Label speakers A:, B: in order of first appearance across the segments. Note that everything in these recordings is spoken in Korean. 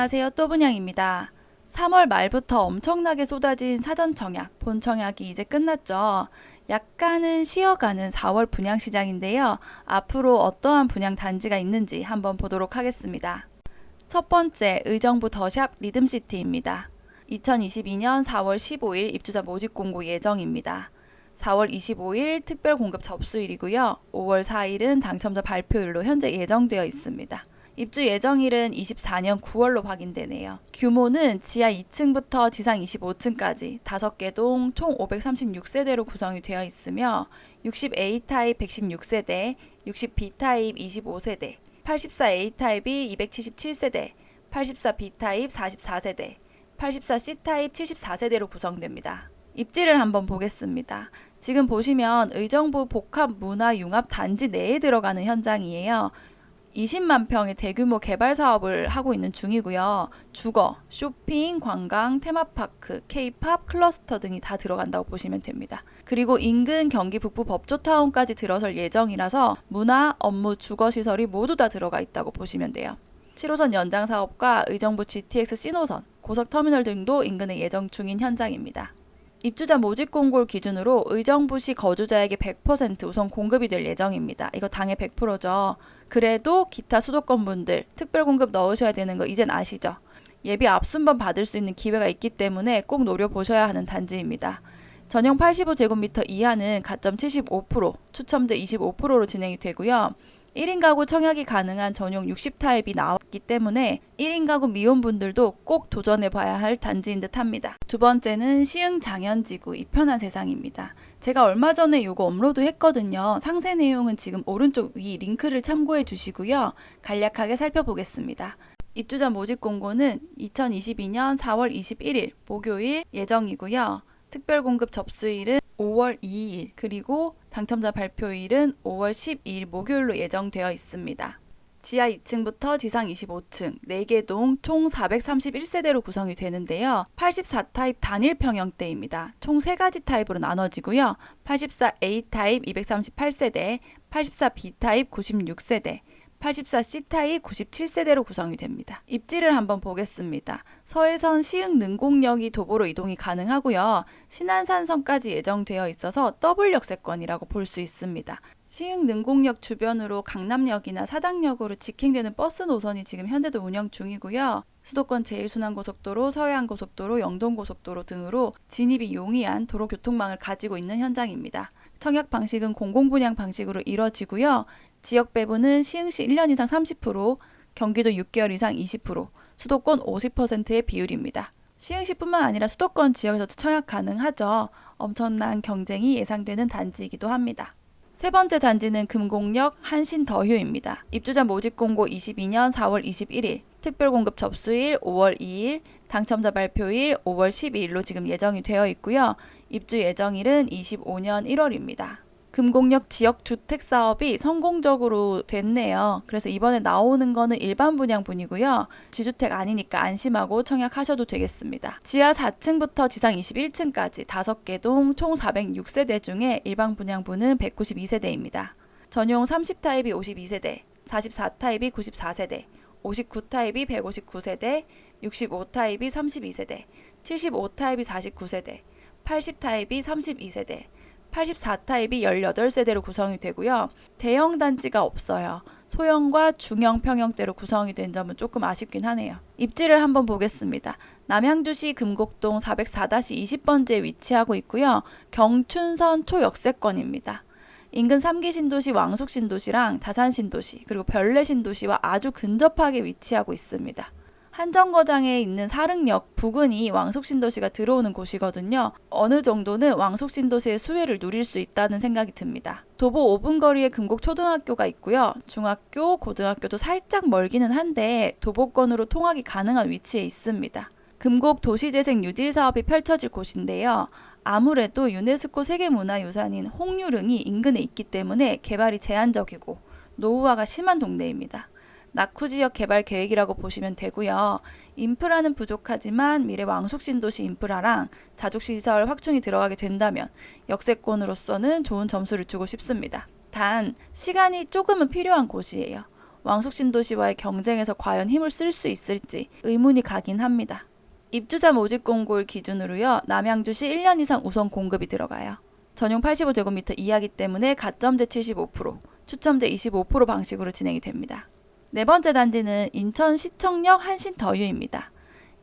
A: 안녕하세요. 또분양입니다. 3월 말부터 엄청나게 쏟아진 사전 청약, 본 청약이 이제 끝났죠. 약간은 쉬어가는 4월 분양 시장인데요. 앞으로 어떠한 분양 단지가 있는지 한번 보도록 하겠습니다. 첫 번째, 의정부 더샵 리듬시티입니다. 2022년 4월 15일 입주자 모집 공고 예정입니다. 4월 25일 특별 공급 접수일이고요. 5월 4일은 당첨자 발표일로 현재 예정되어 있습니다. 입주 예정일은 24년 9월로 확인되네요. 규모는 지하 2층부터 지상 25층까지 5개 동 총 536세대로 구성이 되어 있으며 60A 타입 116세대, 60B 타입 25세대, 84A 타입이 277세대, 84B 타입 44세대, 84C 타입 74세대로 구성됩니다. 입지를 한번 보겠습니다. 지금 보시면 의정부 복합 문화 융합 단지 내에 들어가는 현장이에요. 20만 평의 대규모 개발 사업을 하고 있는 중이고요. 주거, 쇼핑, 관광, 테마파크, 케이팝, 클러스터 등이 다 들어간다고 보시면 됩니다. 그리고 인근 경기 북부 법조타운까지 들어설 예정이라서 문화, 업무, 주거 시설이 모두 다 들어가 있다고 보시면 돼요. 7호선 연장 사업과 의정부 GTX 신호선, 고속터미널 등도 인근에 예정 중인 현장입니다. 입주자 모집 공고를 기준으로 의정부시 거주자에게 100% 우선 공급이 될 예정입니다. 이거 당해 100%죠. 그래도 기타 수도권 분들 특별 공급 넣으셔야 되는 거 이젠 아시죠? 예비 앞순번 받을 수 있는 기회가 있기 때문에 꼭 노려보셔야 하는 단지입니다. 전용 85제곱미터 이하는 가점 75%, 추첨제 25%로 진행이 되고요. 1인 가구 청약이 가능한 전용 60타입이 나왔기 때문에 1인 가구 미혼분들도 꼭 도전해 봐야 할 단지인 듯 합니다. 두 번째는 시흥 장현지구 이편한 세상입니다. 제가 얼마 전에 요거 업로드 했거든요. 상세 내용은 지금 오른쪽 위 링크를 참고해 주시고요. 간략하게 살펴보겠습니다. 입주자 모집 공고는 2022년 4월 21일 목요일 예정이고요. 특별 공급 접수일은 5월 2일 그리고 당첨자 발표일은 5월 12일 목요일로 예정되어 있습니다. 지하 2층부터 지상 25층, 4개 동 총 431세대로 구성이 되는데요. 84타입 단일 평형대입니다. 총 3가지 타입으로 나눠지고요. 84A 타입 238세대, 84B 타입 96세대, 84C 타입 97세대로 구성이 됩니다. 입지를 한번 보겠습니다. 서해선 시흥 능곡역이 도보로 이동이 가능하고요. 신안산선까지 예정되어 있어서 더블 역세권이라고 볼 수 있습니다. 시흥 능곡역 주변으로 강남역이나 사당역으로 직행되는 버스 노선이 지금 현재도 운영 중이고요. 수도권 제1순환고속도로, 서해안고속도로, 영동고속도로 등으로 진입이 용이한 도로 교통망을 가지고 있는 현장입니다. 청약 방식은 공공분양 방식으로 이뤄지고요. 지역 배분은 시흥시 1년 이상 30%, 경기도 6개월 이상 20%, 수도권 50%의 비율입니다. 시흥시뿐만 아니라 수도권 지역에서도 청약 가능하죠. 엄청난 경쟁이 예상되는 단지이기도 합니다. 세 번째 단지는 금곡역 한신더휴입니다. 입주자 모집 공고 22년 4월 21일, 특별 공급 접수일 5월 2일, 당첨자 발표일 5월 12일로 지금 예정이 되어 있고요. 입주 예정일은 25년 1월입니다. 금곡역 지역 주택 사업이 성공적으로 됐네요. 그래서 이번에 나오는 거는 일반 분양분이고요. 지주택 아니니까 안심하고 청약하셔도 되겠습니다. 지하 4층부터 지상 21층까지 5개 동 총 406세대 중에 일반 분양분은 192세대입니다. 전용 30타입이 52세대, 44타입이 94세대, 59타입이 159세대, 65타입이 32세대, 75타입이 49세대, 80타입이 32세대, 84타입이 18세대로 구성이 되고요. 대형 단지가 없어요. 소형과 중형 평형대로 구성이 된 점은 조금 아쉽긴 하네요. 입지를 한번 보겠습니다. 남양주시 금곡동 404-20번지에 위치하고 있고요. 경춘선 초역세권입니다. 인근 3기 신도시 왕숙 신도시랑 다산 신도시 그리고 별내 신도시와 아주 근접하게 위치하고 있습니다. 한정거장에 있는 사릉역 부근이 왕숙신도시가 들어오는 곳이거든요. 어느 정도는 왕숙신도시의 수혜를 누릴 수 있다는 생각이 듭니다. 도보 5분 거리에 금곡 초등학교가 있고요. 중학교, 고등학교도 살짝 멀기는 한데 도보권으로 통학이 가능한 위치에 있습니다. 금곡 도시재생 뉴딜 사업이 펼쳐질 곳인데요. 아무래도 유네스코 세계문화유산인 홍유릉이 인근에 있기 때문에 개발이 제한적이고 노후화가 심한 동네입니다. 낙후 지역 개발 계획이라고 보시면 되고요. 인프라는 부족하지만 미래 왕숙 신도시 인프라랑 자족 시설 확충이 들어가게 된다면 역세권으로서는 좋은 점수를 주고 싶습니다. 단 시간이 조금은 필요한 곳이에요. 왕숙 신도시와의 경쟁에서 과연 힘을 쓸 수 있을지 의문이 가긴 합니다. 입주자 모집 공고를 기준으로요. 남양주시 1년 이상 우선 공급이 들어가요. 전용 85제곱미터 이하기 때문에 가점제 75%, 추첨제 25% 방식으로 진행이 됩니다. 네 번째 단지는 인천 시청역 한신더유입니다.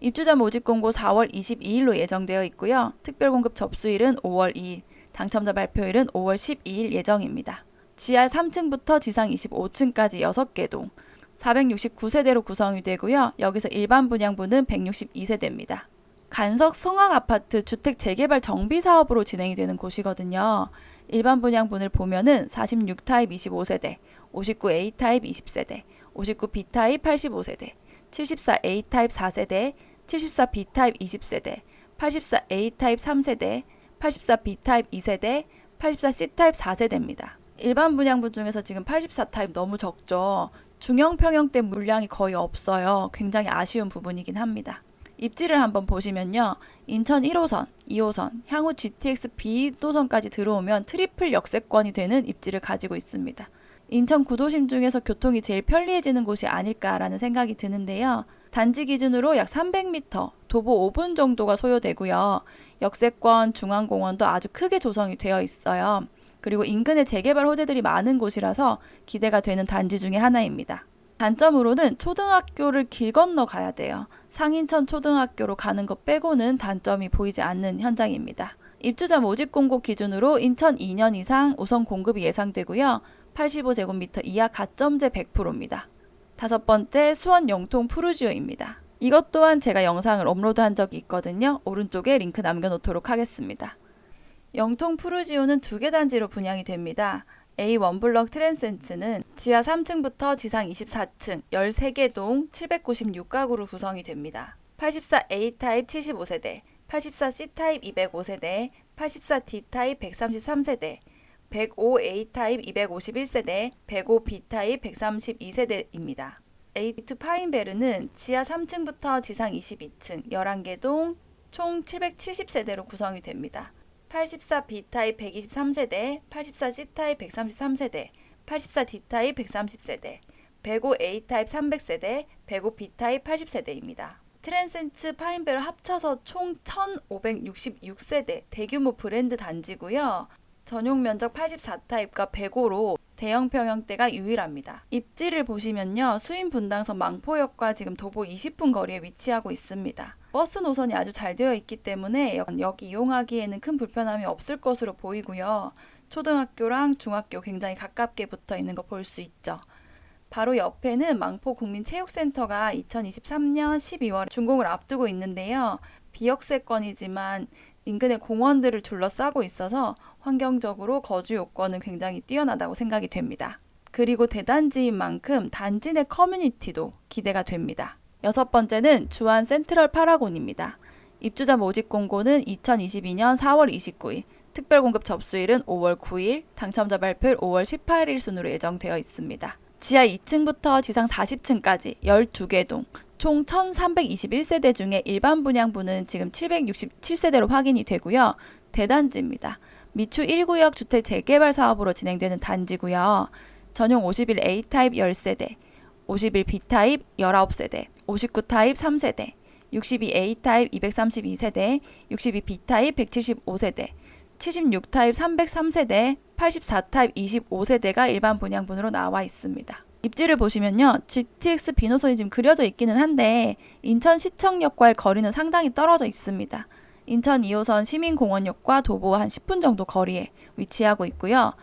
A: 입주자 모집 공고 4월 22일로 예정되어 있고요. 특별 공급 접수일은 5월 2일, 당첨자 발표일은 5월 12일 예정입니다. 지하 3층부터 지상 25층까지 6개 동, 469세대로 구성이 되고요. 여기서 일반 분양분은 162세대입니다. 간석 성악 아파트 주택 재개발 정비 사업으로 진행이 되는 곳이거든요. 일반 분양분을 보면은 46 타입 25세대, 59 A 타입 20세대, 59 B 타입 85세대, 74 A 타입 4세대, 74 B 타입 20세대, 84 A 타입 3세대, 84 B 타입 2세대, 84 C 타입 4세대입니다. 일반 분양분 중에서 지금 84 타입 너무 적죠. 중형 평형대 물량이 거의 없어요. 굉장히 아쉬운 부분이긴 합니다. 입지를 한번 보시면요. 인천 1호선, 2호선, 향후 GTX B 노선까지 들어오면 트리플 역세권이 되는 입지를 가지고 있습니다. 인천 구도심 중에서 교통이 제일 편리해지는 곳이 아닐까라는 생각이 드는데요. 단지 기준으로 약 300m, 도보 5분 정도가 소요되고요. 역세권, 중앙공원도 아주 크게 조성이 되어 있어요. 그리고 인근에 재개발 호재들이 많은 곳이라서 기대가 되는 단지 중에 하나입니다. 단점으로는 초등학교를 길 건너 가야 돼요. 상인천 초등학교로 가는 것 빼고는 단점이 보이지 않는 현장입니다. 입주자 모집 공고 기준으로 인천 2년 이상 우선 공급이 예상되고요. 85제곱미터 이하 가점제 100%입니다. 다섯 번째 수원 영통 푸르지오입니다. 이것 또한 제가 영상을 업로드한 적이 있거든요. 오른쪽에 링크 남겨놓도록 하겠습니다. 영통 푸르지오는 두 개 단지로 분양이 됩니다. A1 블럭 트랜센츠는 지하 3층부터 지상 24층 13개 동 796가구로 구성이 됩니다. 84A 타입 75세대, 84C 타입 205세대, 84D 타입 133세대, 105A 타입 251세대, 105B 타입 132세대입니다. A2 파인베르는 지하 3층부터 지상 22층 11개 동 총 770세대로 구성이 됩니다. 84B 타입 123세대, 84C 타입 133세대, 84D 타입 130세대, 105A 타입 300세대, 105B 타입 80세대입니다. 트랜센츠 파인베르 합쳐서 총 1566세대 대규모 브랜드 단지고요. 전용 면적 84타입과 105로 대형 평형대가 유일합니다. 입지를 보시면요. 수인 분당선 망포역과 지금 도보 20분 거리에 위치하고 있습니다. 버스 노선이 아주 잘 되어 있기 때문에 여기 이용하기에는 큰 불편함이 없을 것으로 보이고요. 초등학교랑 중학교 굉장히 가깝게 붙어 있는 거 볼 수 있죠. 바로 옆에는 망포 국민체육센터가 2023년 12월 준공을 앞두고 있는데요. 비역세권이지만 인근의 공원들을 둘러싸고 있어서 환경적으로 거주 요건은 굉장히 뛰어나다고 생각이 됩니다. 그리고 대단지인 만큼 단지 내 커뮤니티도 기대가 됩니다. 여섯 번째는 주안 센트럴 파라곤입니다. 입주자 모집 공고는 2022년 4월 29일, 특별 공급 접수일은 5월 9일, 당첨자 발표일 5월 18일 순으로 예정되어 있습니다. 지하 2층부터 지상 40층까지 12개 동, 총 1321세대 중에 일반 분양분은 지금 767세대로 확인이 되고요. 대단지입니다. 미추 1구역 주택 재개발 사업으로 진행되는 단지고요. 전용 51A 타입 10세대, 51B 타입 19세대, 59 타입 3세대, 62A 타입 232세대, 62B 타입 175세대, 76 타입 303세대, 84 타입 25세대가 일반 분양분으로 나와 있습니다. 입지를 보시면요. GTX 비노선이 지금 그려져 있기는 한데 인천 시청역과의 거리는 상당히 떨어져 있습니다. 인천 2호선 시민공원역과 도보 한 10분 정도 거리에 위치하고 있고요.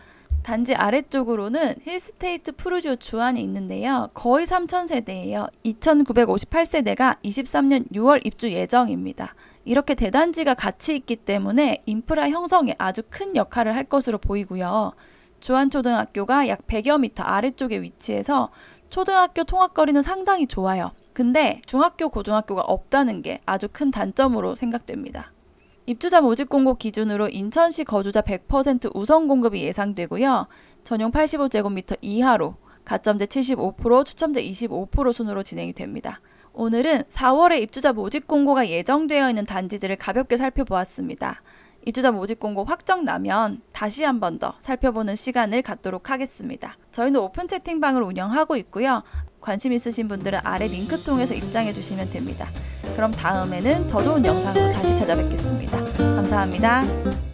A: 단지 아래쪽으로는 힐스테이트 푸르지오 주안이 있는데요. 거의 3,000세대예요. 2,958세대가 23년 6월 입주 예정입니다. 이렇게 대단지가 같이 있기 때문에 인프라 형성에 아주 큰 역할을 할 것으로 보이고요. 주안초등학교가 약 100여 미터 아래쪽에 위치해서 초등학교 통학거리는 상당히 좋아요. 근데 중학교, 고등학교가 없다는 게 아주 큰 단점으로 생각됩니다. 입주자 모집 공고 기준으로 인천시 거주자 100% 우선 공급이 예상되고요. 전용 85제곱미터 이하로 가점제 75%, 추첨제 25% 순으로 진행이 됩니다. 오늘은 4월에 입주자 모집 공고가 예정되어 있는 단지들을 가볍게 살펴보았습니다. 입주자 모집 공고 확정 나면 다시 한 번 더 살펴보는 시간을 갖도록 하겠습니다. 저희는 오픈 채팅방을 운영하고 있고요. 관심 있으신 분들은 아래 링크 통해서 입장해 주시면 됩니다. 그럼 다음에는 더 좋은 영상으로 다시 찾아뵙겠습니다. 감사합니다.